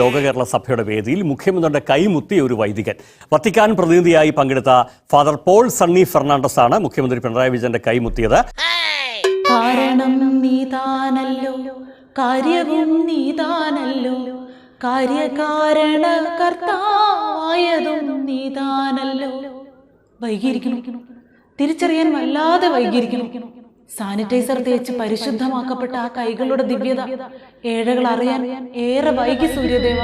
ലോക കേരള സഭയുടെ വേദിയിൽ മുഖ്യമന്ത്രിയുടെ കൈമുത്തിയ ഒരു വൈദികൻ. വത്തിക്കാൻ പ്രതിനിധിയായി പങ്കെടുത്ത ഫാദർ പോൾ സണ്ണി ഫെർണാണ്ടസ് ആണ് മുഖ്യമന്ത്രി പിണറായി വിജയന്റെ കൈമുത്തിയത്. കാരണം കാര്യവും കാര്യകാരണ തിരിച്ചറിയാൻ വല്ലാതെ വൈകിയിരിക്കുന്നു. സാനിറ്റൈസർ തേച്ച് പരിശുദ്ധമാക്കപ്പെട്ട ആ കൈകളുടെ ദിവ്യത ഏഴകൾ അറിയാൻ ഏറെ വൈകി സൂര്യദേവ.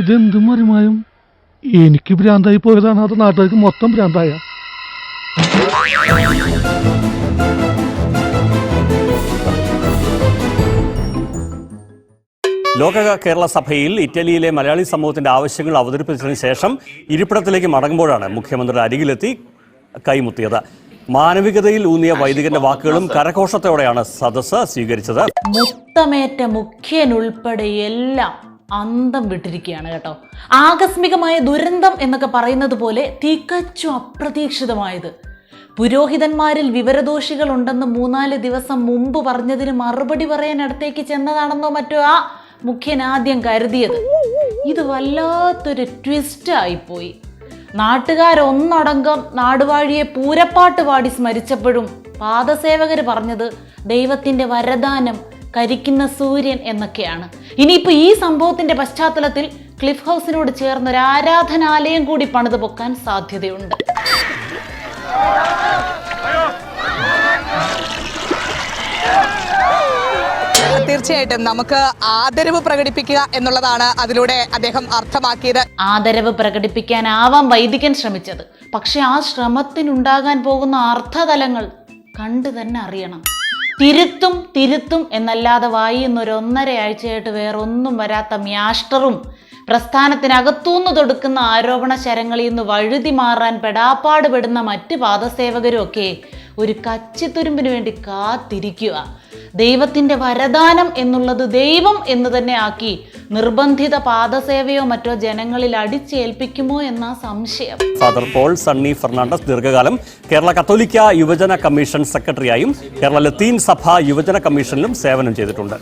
ഇതെന്തും മറിമായും? എനിക്ക് ഭ്രാന്തായി പോയതാണ് അത് നാട്ടുകാർക്ക് മൊത്തം ഭ്രാന്തായ. ലോക കേരള സഭയിൽ ഇറ്റലിയിലെ മലയാളി സമൂഹത്തിന്റെ ആവശ്യങ്ങൾ അവതരിപ്പിച്ചതിന് ശേഷം ഇരിപ്പിടത്തിലേക്ക് മടങ്ങുമ്പോഴാണ് മുഖ്യമന്ത്രിയുടെ അരികിലെത്തി കൈമുത്തിയത്. മാനവികതയിൽ ഊന്നിയ വൈദികന്റെ വാക്കുകളും കരഘോഷത്തോടെയാണ് സദസ് സ്വീകരിച്ചത്. മുത്തമേറ്റ മുഖ്യനുൾപ്പെടെ എല്ലാം അന്തം വിട്ടിരിക്കുകയാണ് കേട്ടോ. ആകസ്മികമായ ദുരന്തം എന്നൊക്കെ പറയുന്നത് പോലെ തികച്ചും അപ്രതീക്ഷിതമായത്. പുരോഹിതന്മാരിൽ വിവരദോഷികൾ ഉണ്ടെന്ന് മൂന്നാൽ ദിവസം മുമ്പ് പറഞ്ഞതിന് മറുപടി പറയാൻ അടുത്തേക്ക് ചെന്നതാണെന്നോ മറ്റോ ആ മുഖ്യൻ ആദ്യം കരുതിയത്. ഇത് വല്ലാത്തൊരു ട്വിസ്റ്റ് ആയിപ്പോയി. നാട്ടുകാരൊന്നടങ്കം നാടുവാഴിയെ പൂരപ്പാട്ട് പാടി സ്മരിച്ചപ്പോഴും പാദസേവകർ പറഞ്ഞത് ദൈവത്തിന്റെ വരദാനം കരിക്കുന്ന സൂര്യൻ എന്നൊക്കെയാണ്. ഇനിയിപ്പോൾ ഈ സംഭവത്തിന്റെ പശ്ചാത്തലത്തിൽ ക്ലിഫ് ഹൗസിനോട് ചേർന്ന് ഒരു ആരാധനാലയം കൂടി പണിത് പൊക്കാൻ സാധ്യതയുണ്ട്. തീർച്ചയായിട്ടും നമുക്ക് ആദരവ് പ്രകടിപ്പിക്കുക എന്നുള്ളതാണ് അതിലൂടെ അദ്ദേഹം അർത്ഥമാക്കിയത്. ആദരവ് പ്രകടിപ്പിക്കാനാവാം വൈദികൻ ശ്രമിച്ചത്. പക്ഷെ ആ ശ്രമത്തിനുണ്ടാകാൻ പോകുന്ന അർത്ഥതലങ്ങൾ കണ്ടു തന്നെ അറിയണം. തിരുത്തും തിരുത്തും എന്നല്ലാതെ വായിന്നൊരു ഒന്നര ആഴ്ചയായിട്ട് വേറൊന്നും വരാത്ത മ്യാഷ്ടറും പ്രസ്ഥാനത്തിനകത്തുനിന്ന് തൊടുക്കുന്ന ആരോപണ ശരങ്ങളിൽ നിന്ന് വഴുതി മാറാൻ പെടാപ്പാട് പെടുന്ന മറ്റ് പാദസേവകരും ഒക്കെ ഒരു കച്ചിത്തുരുമ്പിന് വേണ്ടി കാത്തിരിക്കുക. ദൈവത്തിന്റെ വരദാനം എന്നുള്ളത് ദൈവം എന്ന് തന്നെ ആക്കി നിർബന്ധിത പാദസേവയോ മറ്റോ ജനങ്ങളിൽ അടിച്ചേൽപ്പിക്കുമോ എന്ന സംശയം. ഫാദർ പോൾ സണ്ണി ഫെർണാണ്ടസ് ദീർഘകാലം കേരള കത്തോലിക്ക യുവജന കമ്മീഷൻ സെക്രട്ടറിയായും കേരള ലത്തീൻ സഭ യുവജന കമ്മീഷനിലും സേവനം ചെയ്തിട്ടുണ്ട്.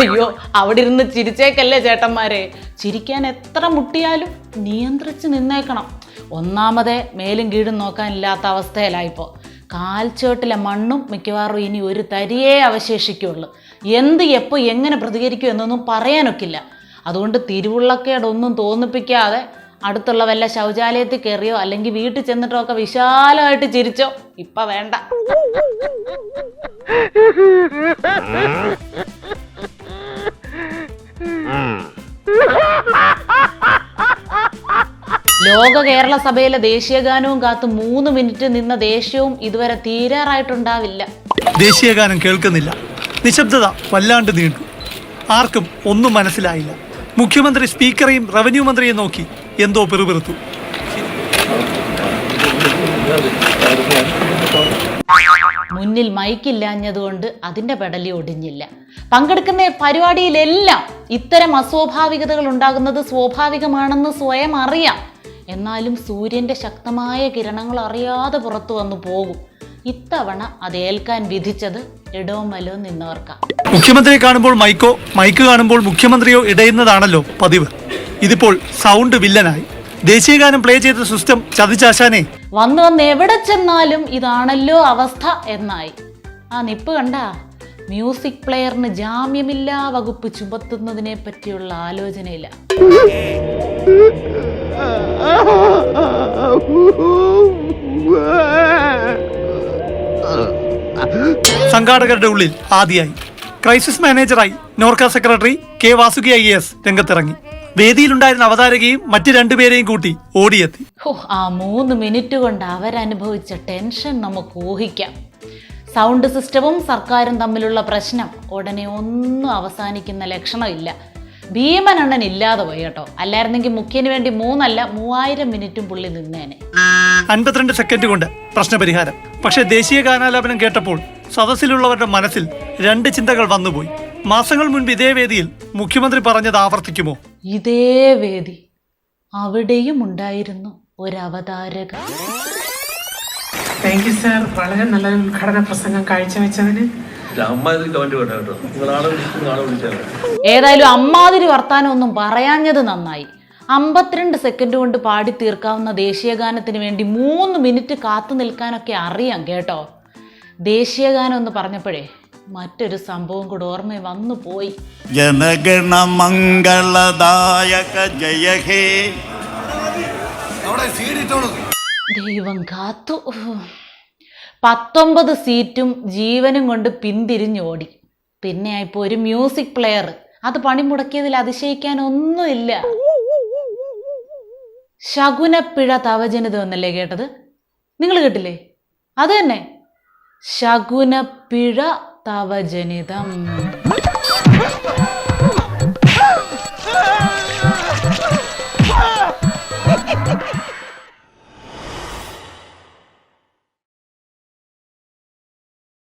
അയ്യോ അവിടെ ഇരുന്ന് ചിരിച്ചേക്കല്ലേ ചേട്ടന്മാരെ. ചിരിക്കാൻ എത്ര മുട്ടിയാലും നിയന്ത്രിച്ച് നിന്നേക്കണം. ഒന്നാമതേ മേലും കീഴും നോക്കാനില്ലാത്ത അവസ്ഥയിലായിപ്പോൾ കാൽച്ചുവട്ടിലെ മണ്ണും മിക്കവാറും ഇനി ഒരു തരിയേ അവശേഷിക്കുള്ളൂ. എന്ത് എപ്പോൾ എങ്ങനെ പ്രതികരിക്കും എന്നൊന്നും പറയാനൊക്കില്ല. അതുകൊണ്ട് തിരുവുള്ളക്കേടൊന്നും തോന്നിപ്പിക്കാതെ അടുത്തുള്ള വല്ല ശൗചാലയത്തിൽ കയറിയോ അല്ലെങ്കിൽ വീട്ടിൽ ചെന്നിട്ടോ ഒക്കെ വിശാലമായിട്ട് ചിരിച്ചോ ഇപ്പം വേണ്ട. ലോക കേരള സഭയിലെ ദേശീയഗാനവും കാത്ത് മൂന്ന് മിനിറ്റ് നിന്ന ദേഷ്യവും ഇതുവരെ തീരാറായിട്ടുണ്ടാവില്ല. ദേശീയഗാനം കേൾക്കുന്നില്ല. നിശബ്ദത വല്ലാണ്ട് നീണ്ടു. ആർക്കും ഒന്നും മനസ്സിലായില്ല. മുഖ്യമന്ത്രി സ്പീക്കറെയും റവന്യൂ മന്ത്രിയെയും നോക്കി എന്തോ പിറുപിറുത്തു. മുന്നിൽ മൈക്കില്ലാഞ്ഞതുകൊണ്ട് അതിന്റെ പെടലി ഒടിഞ്ഞില്ല. പങ്കെടുക്കുന്ന പരിപാടിയിലെല്ലാം ഇത്തരം അസ്വാഭാവികതകൾ ഉണ്ടാകുന്നത് സ്വാഭാവികമാണെന്ന് സ്വയം അറിയാം. എന്നാലും സൂര്യന്റെ ശക്തമായ കിരണങ്ങൾ അറിയാതെ പുറത്തു വന്നു പോകും. ഇത്തവണ അത് ഏൽക്കാൻ വിധിച്ചത് ഇടോമലോ നിന്നവർക്കാണ് മുഖ്യമന്ത്രിയെ കാണുമ്പോൾ മൈക്കോ മൈക്ക് കാണുമ്പോൾ മുഖ്യമന്ത്രിയോ ഇടയുന്നതാണല്ലോ പതിവ്. ഇതിപ്പോൾ സൗണ്ട് വില്ലനായി. ദേശീയഗാനം പ്ലേ ചെയ്ത സിസ്റ്റം ചതിച്ചാശാനെ. വന്ന് വന്ന് എവിടെ ചെന്നാലും ഇതാണല്ലോ അവസ്ഥ എന്നായി. ആ നിപ്പ് കണ്ട? മ്യൂസിക് പ്ലെയറിന് ജാമ്യമില്ലാ വകുപ്പ് ചുമത്തുന്നതിനെ പറ്റിയുള്ള ആലോചനയില്ല സംഘാടകരുടെ ഉള്ളിൽ ആദ്യമായി crisis മാനേജറായി Norka secretary K Vasuki I S രംഗത്തിറങ്ങി. വേദിയിലുണ്ടായിരുന്ന അവതാരകയും മറ്റു രണ്ടുപേരെയും കൂട്ടി ഓടിയെത്തി. ആ മൂന്ന് മിനിറ്റ് കൊണ്ട് അവരനുഭവിച്ച ടെൻഷൻ നമുക്ക് ഊഹിക്കാം. സൗണ്ട് സിസ്റ്റവും സർക്കാരും തമ്മിലുള്ള പ്രശ്നം ഉടനെ ഒന്നും അവസാനിക്കുന്ന ലക്ഷണമില്ല. അണ്ണൻ ഇല്ലാതെ പോയി കേട്ടോ. അല്ലായിരുന്നെങ്കിൽ മുഖ്യന് വേണ്ടി മൂന്നല്ല മൂവായിരം മിനിറ്റും പുള്ളി നിന്നേനെ. അൻപത്തിരണ്ട് സെക്കൻഡ് കൊണ്ട് പ്രശ്നപരിഹാരം. പക്ഷേ ദേശീയ ഗാനാലാപനം കേട്ടപ്പോൾ സദസ്സിലുള്ളവരുടെ മനസ്സിൽ രണ്ട് ചിന്തകൾ വന്നുപോയി. മാസങ്ങൾ മുൻപ് ഇതേ വേദിയിൽ മുഖ്യമന്ത്രി പറഞ്ഞത് ആവർത്തിക്കുമോ? ഇതേ വേദി അവിടെയും ഉണ്ടായിരുന്നു ഒരവതാരക. താങ്ക് യു സാർ വളരെ നല്ലൊരു ഉദ്ഘാടന പ്രസംഗം കാഴ്ചവെച്ചതിന്. ഏതായാലും അമ്മാതിരി വർത്താനം ഒന്നും പറയാഞ്ഞത് നന്നായി. അമ്പത്തിരണ്ട് സെക്കൻഡ് കൊണ്ട് പാടി തീർക്കാവുന്ന ദേശീയഗാനത്തിന് വേണ്ടി മൂന്ന് മിനിറ്റ് കാത്തു നിൽക്കാനൊക്കെ അറിയാം കേട്ടോ. ദേശീയഗാനം എന്ന് പറഞ്ഞപ്പോഴേ മറ്റൊരു സംഭവം കൂടെ ഓർമ്മ വന്നു പോയി. ജനഗണ മംഗളദായക ജയഹേ ദൈവം കാത്തു. പത്തൊമ്പത് സീറ്റും ജീവനും കൊണ്ട് പിന്തിരിഞ്ഞോടി പിന്നെ ഇപ്പോൾ ഒരു മ്യൂസിക് പ്ലെയർ അത് പണി മുടക്കിയതിൽ അതിശയിക്കാൻ ഒന്നുമില്ല. ശകുനപ്പിഴ തവജനിതം എന്നല്ലേ കേട്ടത്? നിങ്ങൾ കേട്ടില്ലേ? അത് തന്നെ. ശകുനപ്പിഴ തവജനിതം.